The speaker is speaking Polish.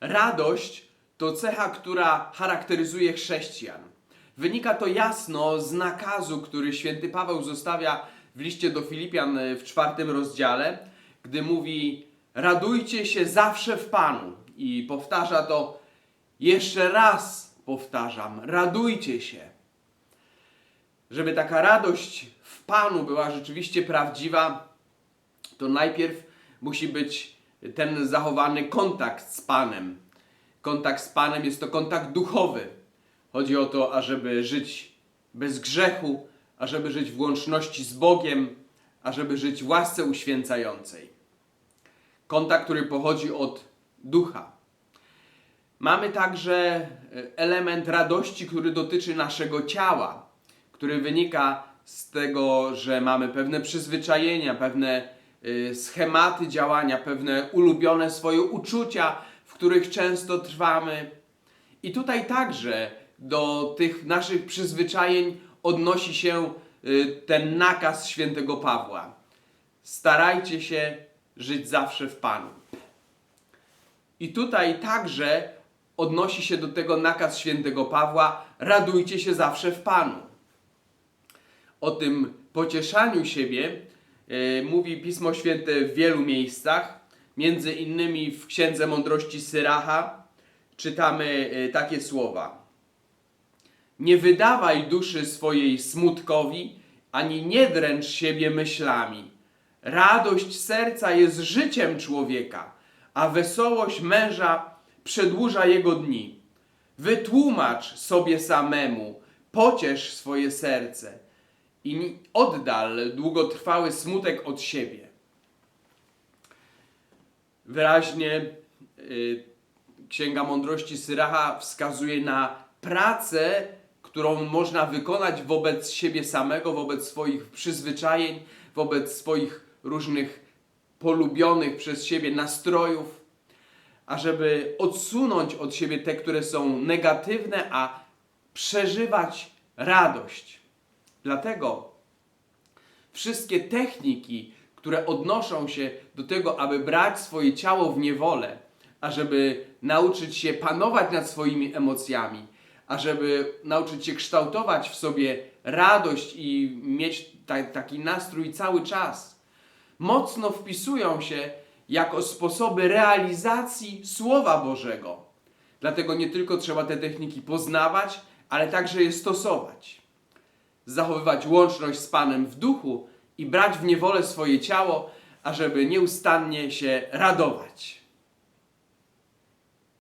Radość to cecha, która charakteryzuje chrześcijan. Wynika to jasno z nakazu, który święty Paweł zostawia w liście do Filipian e, w czwartym rozdziale, gdy mówi: Radujcie się zawsze w Panu. I powtarza to jeszcze raz, powtarzam: radujcie się. Żeby taka radość w Panu była rzeczywiście prawdziwa, to najpierw musi być ten zachowany kontakt z Panem. Kontakt z Panem jest to kontakt duchowy. Chodzi o to, ażeby żyć bez grzechu, ażeby żyć w łączności z Bogiem, ażeby żyć w łasce uświęcającej. Kontakt, który pochodzi od ducha. Mamy także e, element radości, który dotyczy naszego ciała, który wynika z tego, że mamy pewne przyzwyczajenia, pewne schematy działania, pewne ulubione swoje uczucia, w których często trwamy. I tutaj także do tych naszych przyzwyczajeń odnosi się y, ten nakaz świętego Pawła. Starajcie się żyć zawsze w Panu. I tutaj także odnosi się do tego nakaz świętego Pawła: radujcie się zawsze w Panu. O tym pocieszaniu siebie mówi Pismo Święte w wielu miejscach. Między innymi w Księdze Mądrości Syracha czytamy e, takie słowa. Nie wydawaj duszy swojej smutkowi, ani nie dręcz siebie myślami. Radość serca jest życiem człowieka, a wesołość męża przedłuża jego dni. Wytłumacz sobie samemu, pociesz swoje serce i oddal długotrwały smutek od siebie. Wyraźnie y, Księga Mądrości Syracha wskazuje na pracę, którą można wykonać wobec siebie samego, wobec swoich przyzwyczajeń, wobec swoich różnych polubionych przez siebie nastrojów, ażeby odsunąć od siebie te, które są negatywne, a przeżywać radość. Dlatego wszystkie techniki, które odnoszą się do tego, aby brać swoje ciało w niewolę, ażeby nauczyć się panować nad swoimi emocjami, ażeby nauczyć się kształtować w sobie radość i mieć ta, taki nastrój cały czas, mocno wpisują się jako sposoby realizacji Słowa Bożego. Dlatego nie tylko trzeba te techniki poznawać, ale także je stosować zachowywać łączność z Panem w duchu i brać w niewolę swoje ciało, ażeby nieustannie się radować.